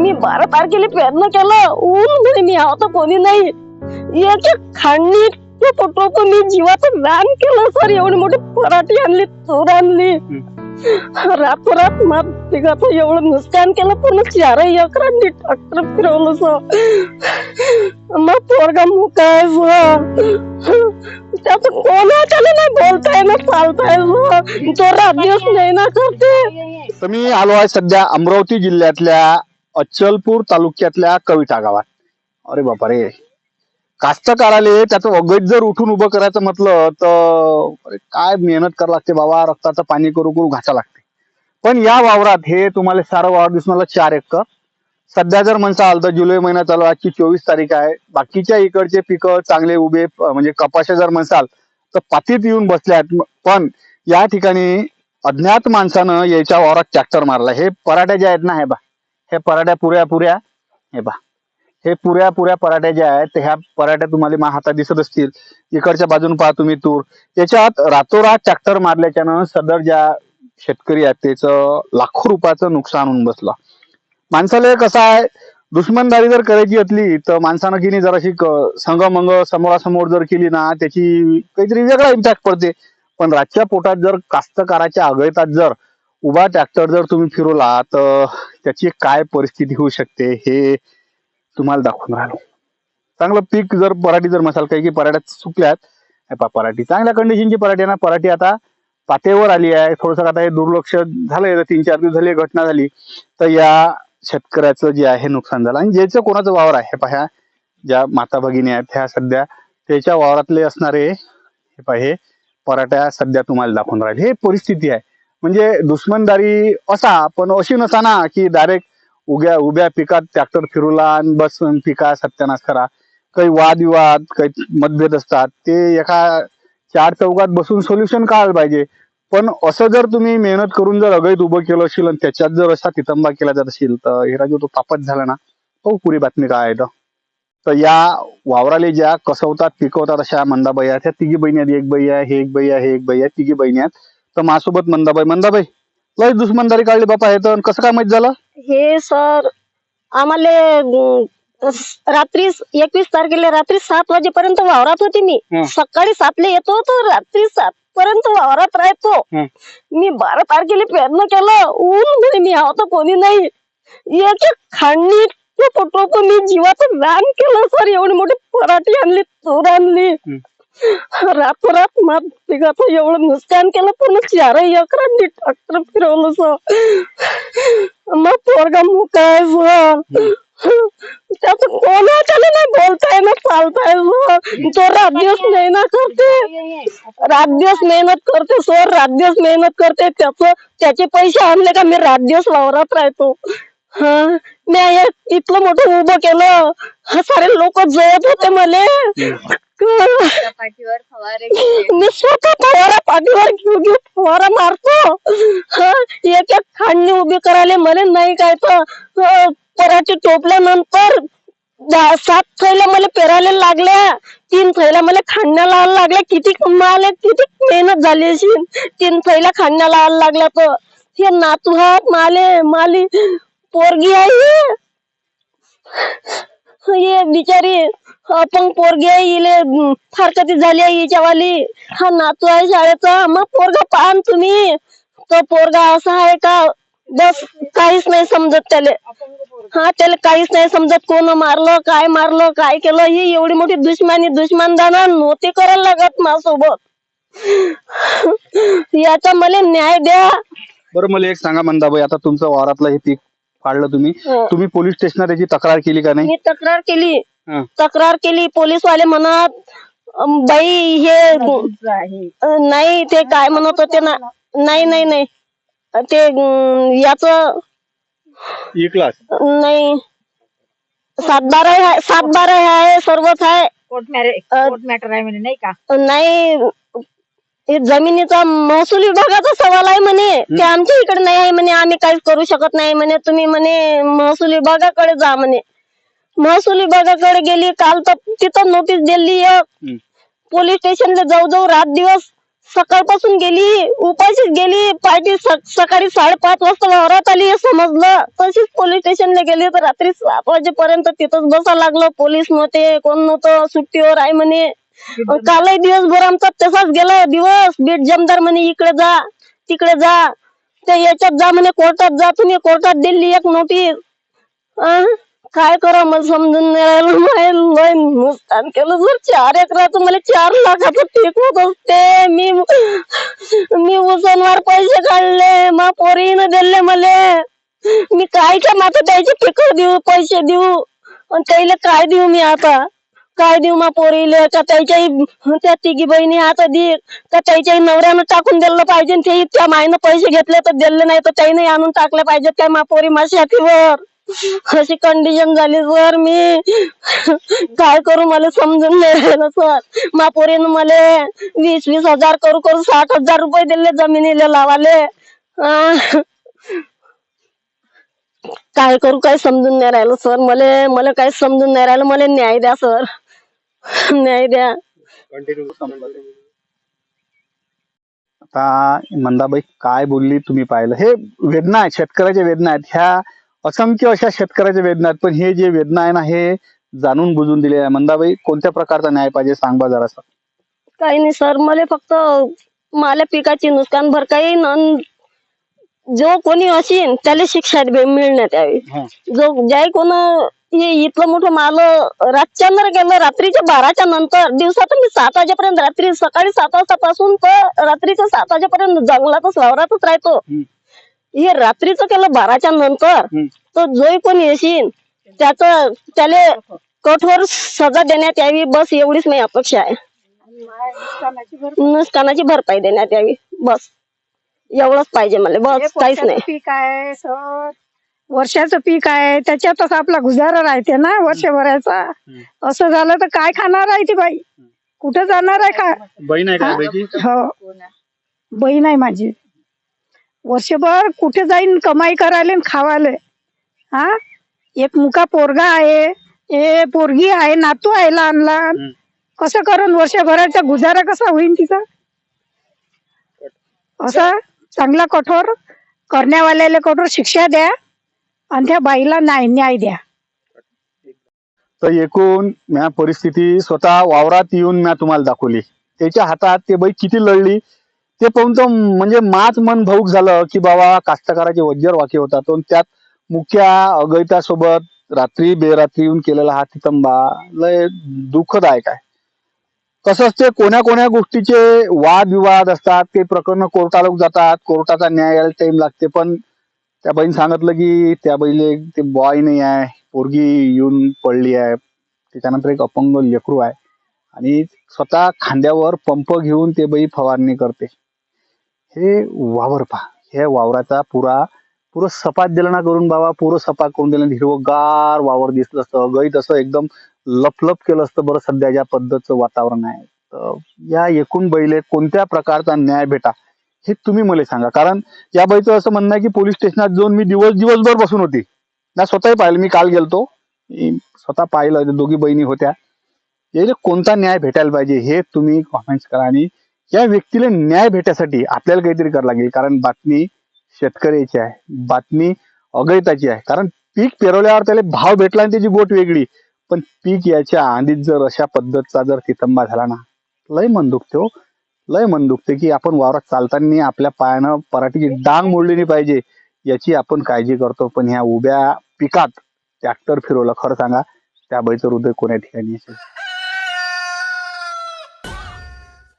मी बारा तारखेला पेरणं केलं. ऊन म्हणे मी आहो कोणी नाही. याच्या खांडणी पोटो मी जीवाचं रान केलं सर एवढी मोठी पराठी आणली चोर आणली. रातोरात मात तिघाचं एवढं नुकसान केलं पूर्ण चार एकरांनी ट्रॅक्टर फिरवलं सर मग पोरगा मुकाय त्याच कोणाच्याने नाही बोलताय ना चालताय तो रात दिवस नाही ना करते. तर मी आलो आहे सध्या अमरावती जिल्ह्यातल्या अचलपूर तालुक्यातल्या कविटा गावात. अरे बापा रे कास्तकाराले त्याचं वगैरे जर उठून उभं करायचं म्हटलं तर अरे काय मेहनत करावं लागते बाबा रक्ताचं पाणी करू करू घासा लागते. पण या वावरात हे तुम्हाला सारं वावर दिसून आलं चार एकर. सध्या जर म्हणसाल तर जुलै महिना चालू आजची चोवीस तारीख आहे. बाकीच्या इकडचे पिकं चांगले उभे म्हणजे कपाशा जर म्हणसाल तर पातीत येऊन बसले आहेत पण या ठिकाणी अज्ञात माणसानं याच्या वावरात ट्रॅक्टर मारला. हे पराठ्या ज्या आहेत ना हे बा हे पराठ्या पुऱ्या पुऱ्या हे बा हे पुऱ्या पुऱ्या पराठ्या ज्या आहेत ह्या पराठ्या तुम्हाला मा हातात दिसत असतील. इकडच्या बाजून पहा तुम्ही तूर. याच्यात रातोरात ट्रॅक्टर मारल्याच्यानं सदर ज्या शेतकरी आहेत त्याचं लाखो रुपयाचं नुकसान होऊन बसलं. माणसाला कसं आहे दुश्मनदारी जर करायची असली तर माणसानं की नाही जराशी संगमंग समोरासमोर जर केली ना त्याची काहीतरी वेगळा इम्पॅक्ट पडते. पण रातच्या पोटात जर कास्तकाराच्या आगळतात जर उभा ट्रॅक्टर जर तुम्ही फिरवला तर त्याची काय परिस्थिती होऊ शकते हे तुम्हाला दाखवून राहिलो. चांगलं पीक जर पराठी जर मसाल काही की पराठ्यात सुकल्यात पराठी चांगल्या कंडिशनची पराठी आहे ना. पराठी आता पातेवर आली आहे. थोडस आता हे दुर्लक्ष झालंय तीन चार दिवस झाली घटना झाली. तर या शेतकऱ्याचं जे आहे नुकसान झालं. आणि ज्याचं कोणाचं वावर आहे हे पहा ज्या माता भगिनी आहेत ह्या सध्या त्याच्या वावरातले असणारे हे पहा हे पराठ्या सध्या तुम्हाला दाखवून राहिले. हे परिस्थिती आहे. म्हणजे दुश्मनदारी असा पण अशी नसा ना की डायरेक्ट उभ्या उभ्या पिकात ट्रॅक्टर फिरूला आणि बस पिका सत्यानाश करा. काही वादविवाद काही मतभेद असतात. ते एका चार चौकात बसून सोल्युशन काढायला पाहिजे. पण असं जर तुम्ही मेहनत करून जर अगैत उभं केलं असेल आणि त्याच्यात जर असा तितंबा केला जात असेल तर हिराजू तो तापत झाला ना? तो पुरी बातमी काय आहे तर. या वावराले ज्या कसवतात पिकवतात अशा मंदाबाई आहेत. त्या तिघी बहिणी आहेत. एक बाई आहे हे एक बाई आहे हे एक बाई आहे. तिघी बहिणी आहेत. तर माझ्यासोबत मंदाबाई मंदाबाई लय दुश्मनदारी काढली बापा हे तर. कसं काय माहीत झालं? हे सर आम्हाला रात्री एकवीस तारखेला रात्री सात वाजेपर्यंत वावरात होती मी. हं. सकाळी सातला येतो तर रात्री सात पर्यंत वावरात राहतो. हं. मी बारा तारखेला पेरणं केलं. ऊन म्हणे मी आहो तर कोणी नाही. एक खांडणी पोटो मी जीवाचं रान केलं सर. एवढी मोठी पराठी आणली चोर आणली. हं. रातोरात मात तिघाचं एवढं नुकसान केलं पूर्ण चार एकरांनी ट्रॅक्टर फिरवलं सर मग पोरगा मुकाय त्याच कोणाच्याने नाही बोलताय ना चालताय तो रात दिवस मेहनत करते. रात दिवस मेहनत करते सर रात दिवस मेहनत करते. त्याच त्याचे पैसे आणले का मी रात दिवस वावरात राहतो. हा मी हे इतकं मोठं उभं केलं. हा सारे लोक जळत होते मले. पाठीवर फवारे घेते. मी स्वतः फवारा पाठीवर घेऊन घेऊन फवारा मारतो. हा, एक एक खांडणी उभी करायला मला नाही काय तर अं, पराठी टोपल्यानंतर दहा- सात थैल्या मला पेरायला लागल्या तीन थैल्या मला खांडण्याला आला लागल्या. किती मला किती मेहनत झाली अशी. तीन थैल्या खांडण्याला आला लागल्या तर. हे नातू हात माले माली पोरगी आहे ये बिचारी अपंग पोरगी आहे इले फारकती झाली आहे हिच्यावाली. हा नातू आहे शाळेचा. मग पोरगा पाहान तुम्ही. तो पोरगा असा आहे का? बस काहीच नाही समजत त्याले. हा त्याला काहीच नाही समजत कोण मारलं काय मारलं काय केलं. ही एवढी मोठी दुश्मनी दुश्मनदाना नव्हती करायला लागत माझ्यासोबत. याचा मला न्याय द्या. बरं मला एक सांगा मंदाबाई. आता तुमचं वावरातलं हे पीक काढलं तुम्ही? हं. तुम्ही पोलीस स्टेशनात याची तक्रार केली का नाही? मी तक्रार केली. हं. तक्रार केली. पोलीस वाले म्हणत अं, बाई हे. अं, नाही ते काय म्हणत होते ना नाही नाही नाही. ते याच ई क्लास नाही. सातबारा आहे सातबारा आहे सर्वच आहे. कोर्ट मॅरे अ- कोर्ट मॅटर आहे म्हणे नाही का? नाही हे जमिनीचा महसूल विभागाचा सवाल आहे म्हणे. ते आमच्या इकडे नाही आहे म्हणे. आम्ही काहीच करू शकत नाही म्हणे. तुम्ही म्हणे महसूल विभागाकडे जा म्हणे. महसूल विभागाकडे गेली काल तर तिथं नोटीस दिली. पोलीस स्टेशनला जाऊ जाऊ रात दिवस सकाळपासून गेली उपाशीच गेली पार्टी सकाळी साडेपाच वाजता वावरात आली हे समजलं. तशीच पोलीस स्टेशनला गेली तर रात्री सात वाजेपर्यंत तिथंच बसा लागलं. पोलीस नव्हते कोण नव्हतं सुट्टीवर आहे म्हणे. कालही दिवसभर आमचा तसाच गेला दिवस. बीट जमदार म्हणे इकडे जा तिकडे जा. ते याच्यात जा म्हणे कोर्टात जा. तुम्ही कोर्टात दिली एक नोटीस अं? काय करा मला समजून नाही राहिलं. माय लय नुकसान केलं जर चार एकराचं मला चार लाखाचं पीक होत असते. मी मी उसनवार पैसे काढले. मा पोरीनं दिले मले. मी काय काय माता द्यायचे पीक देऊ पैसे देऊ? आणि त्याला काय देऊ मी आता? काय देऊ मा पोरीले का त्याच्याही त्या तिघी बहिणी आता दे का त्याच्याही नवऱ्यानं टाकून दिलं पाहिजे ते त्या मायनं पैसे घेतले तर दिले नाही तर त्याने आणून टाकले पाहिजे काय मा पोरी माझ्या हातीवर अशी कंडिशन झाली सर मी. काय करू मला समजून नाही राहिलं सर. मा पोरीनं मला वीस वीस हजार करू करू साठ हजार रुपये दिले जमिनीला लावाले. काय करू काय समजून नाही राहिलं सर. मला मला काय समजून नाही राहिलं. मला न्याय द्या सर. न्याय द्या. आता मंदाबाई काय बोलली तुम्ही पाहिलं? हे वेदना आहेत शेतकऱ्याच्या वेदना आहेत. ह्या असंख्य अशा शेतकऱ्याच्या वेदना आहेत पण हे जे वेदना आहे ना हे जाणून बुजून दिले आहे. मंदाबाई कोणत्या प्रकारचा न्याय पाहिजे सांग बा जरासं काही नाही सर मला फक्त मला पिकाची नुकसान भरपाई न जो कोणी असेल त्याला शिक्षा दे- मिळण्यात यावी. जो ज्याही कोण इथलं मोठं माल रातच्या नंतर गेलं रात्रीच्या बाराच्या नंतर दिवसातून मी सात वाजेपर्यंत रात्री सकाळी सात वाजतापासून तर रात्रीच्या सात वाजेपर्यंत जंगलातच वावरातच राहतो. हे रात्रीचं केलं बाराच्या नंतर. तर जोही कोणी येशील. त्याच त्याला कठोर सजा देण्यात यावी बस एवढीच माझी अपेक्षा आहे. नुकसानाची भरपाई देण्यात यावी बस. एवढंच पाहिजे मला बस काहीच नाही. वर्षाचं पीक आहे त्याच्यातच आपला गुजारा राहते ना वर्षभराचा. असं झालं तर काय खाणार आहे ती बाई? कुठं जाणार आहे का बहीण आहे का हो? बहीण आहे माझी. वर्षभर कुठे जाईन कमाई करायला आणि खावाले हा? एक मुका पोरगा आहे ए पोरगी आहे नातू आहे लहान लहान. कसं करून वर्षभराचा गुजारा कसा होईल तिचा? असं? चांगला कठोर करण्यावाल्याला कठोर शिक्षा द्या. आणि त्या बाईला नाही न्याय द्या. तर एकूण म्या परिस्थिती स्वतः वावरात येऊन म्या तुम्हाला दाखवली. त्याच्या हातात ते बाई किती लढली ते पाहून तर म्हणजे माच मन भाऊक झालं की बाबा कास्तकाराचे वज्जर वाक्य होता तो त्यात मुख्या अगैतासोबत रात्री बेरात्री येऊन केलेला हा तितंबा लय दुःखदायक आहे. तसंच ते कोण्या कोण्या गोष्टीचे वादविवाद असतात ते प्रकरण कोर्टाला जातात कोर्टाचा न्याय यायला टाइम लागते. पण त्या बहीण सांगितलं की त्या बाईले ते बॉय नाही आहे पोरगी येऊन पडली आहे. त्याच्यानंतर एक अपंग लेकरू आहे. आणि स्वतः खांद्यावर पंप घेऊन ते बाई फवारणी करते. हे वावर पहा. हे वावराचा पुरा पुरं सपाट दिला ना करून बाबा पुरं सपाट करून दिलं. हिरवगार वावर दिसलं असतं. गईत असं एकदम लपलप केलं असतं बरं सध्या ज्या पद्धतीचं वातावरण आहे. तर या एकूण बैले कोणत्या प्रकारचा न्याय भेटा? हे तुम्ही मला सांगा. कारण या बाईचं असं म्हणणं आहे की पोलीस स्टेशनात जाऊन मी दिवस दिवसभर बसून होती. ना स्वतःही पाहिलं मी काल गेलतो. स्वतः पाहिलं दोघी बहिणी होत्या. याला कोणता न्याय भेटायला पाहिजे हे तुम्ही कॉमेंट्स करा आणि या व्यक्तीला न्याय भेटायसाठी आपल्याला काहीतरी करावं लागेल. कारण बातमी शेतकऱ्याची आहे. बातमी अगैताची आहे. कारण पीक पेरवल्यावर त्याला भाव भेटला आणि त्याची बोट वेगळी. पण पीक याच्या आधीच जर अशा पद्धतीचा जर तितंबा झाला ना लय मन दुखतो हो लय मन दुखते की आपण वावरात चालताना आपल्या पायानं पराठीची डांग मोडली नाही पाहिजे याची आपण काळजी करतो. पण ह्या उभ्या पिकात ट्रॅक्टर फिरवलं खरं सांगा त्या बैचं हृदय कोण्या ठिकाणी